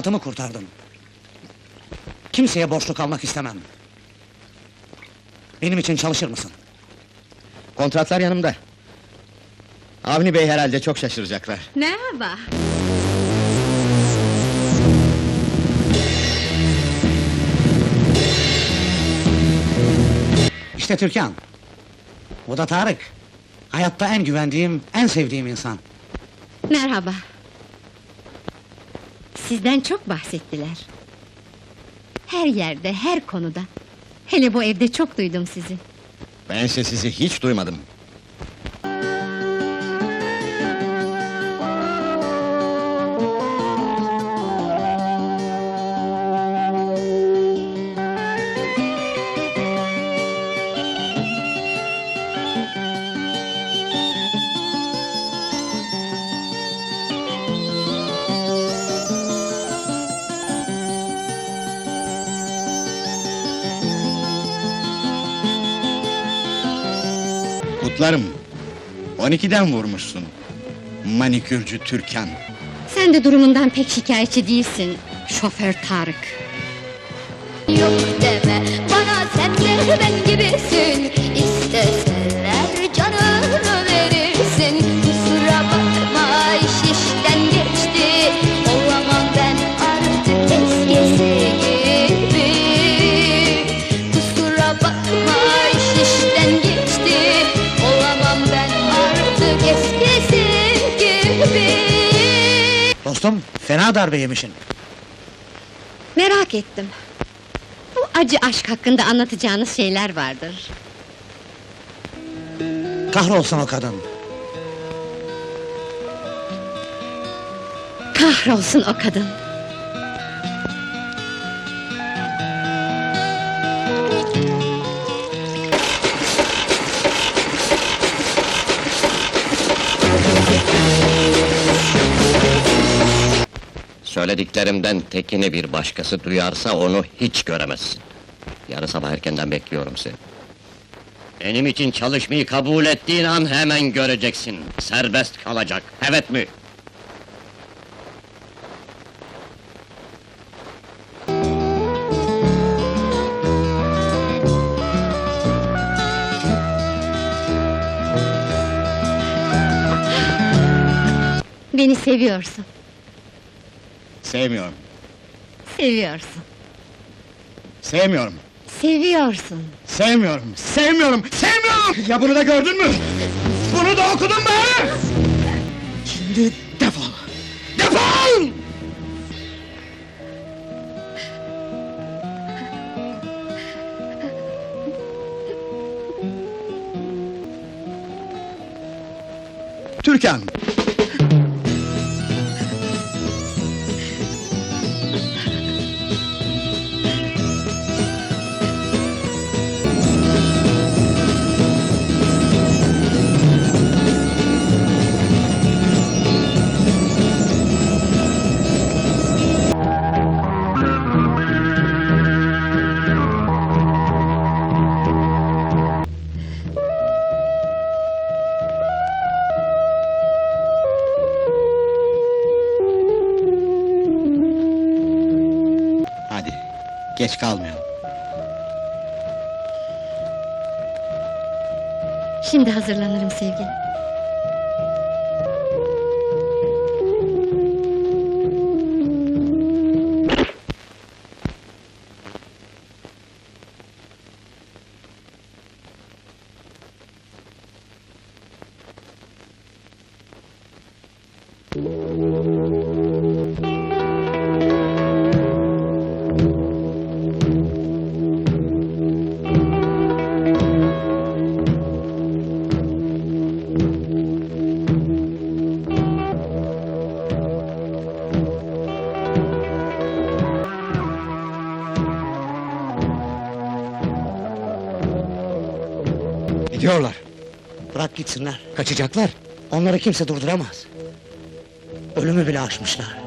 hayatımı kurtardın. Kimseye borçlu kalmak istemem. Benim için çalışır mısın? Kontratlar yanımda. Avni Bey herhalde çok şaşıracaklar. Merhaba. İşte Türkan. Bu da Tarık. Hayatta en güvendiğim, en sevdiğim insan. Merhaba. Sizden çok bahsettiler. Her yerde, her konuda. Hele bu evde çok duydum sizi. Bense sizi hiç duymadım. Kutlarım. 12'den vurmuşsun. Manikürcü Türkan. Sen de durumundan pek şikayetçi değilsin. Şoför Tarık. Yok deme bana sen de ben gibisin Dostum, fena darbe yemişin. Merak ettim. Bu acı aşk hakkında anlatacağınız şeyler vardır. Kahrolsun o kadın. Kahrolsun o kadın. Söylediklerimden tekini bir başkası duyarsa onu hiç göremezsin. Yarın sabah erkenden bekliyorum seni. Benim için çalışmayı kabul ettiğin an hemen göreceksin. Serbest kalacak, evet mi? Beni seviyorsun. Sevmiyorum. Seviyorsun. Sevmiyorum. Seviyorsun. Sevmiyorum. Sevmiyorum. Sevmiyorum. Ya bunu da gördün mü? Bunu da okudun mu? Şimdi defol. Defol! Türkan. Geç kalmayalım. Şimdi hazırlanırım sevgilim. Gidiyorlar. Bırak gitsinler. Kaçacaklar. Onları kimse durduramaz. Ölümü bile aşmışlar.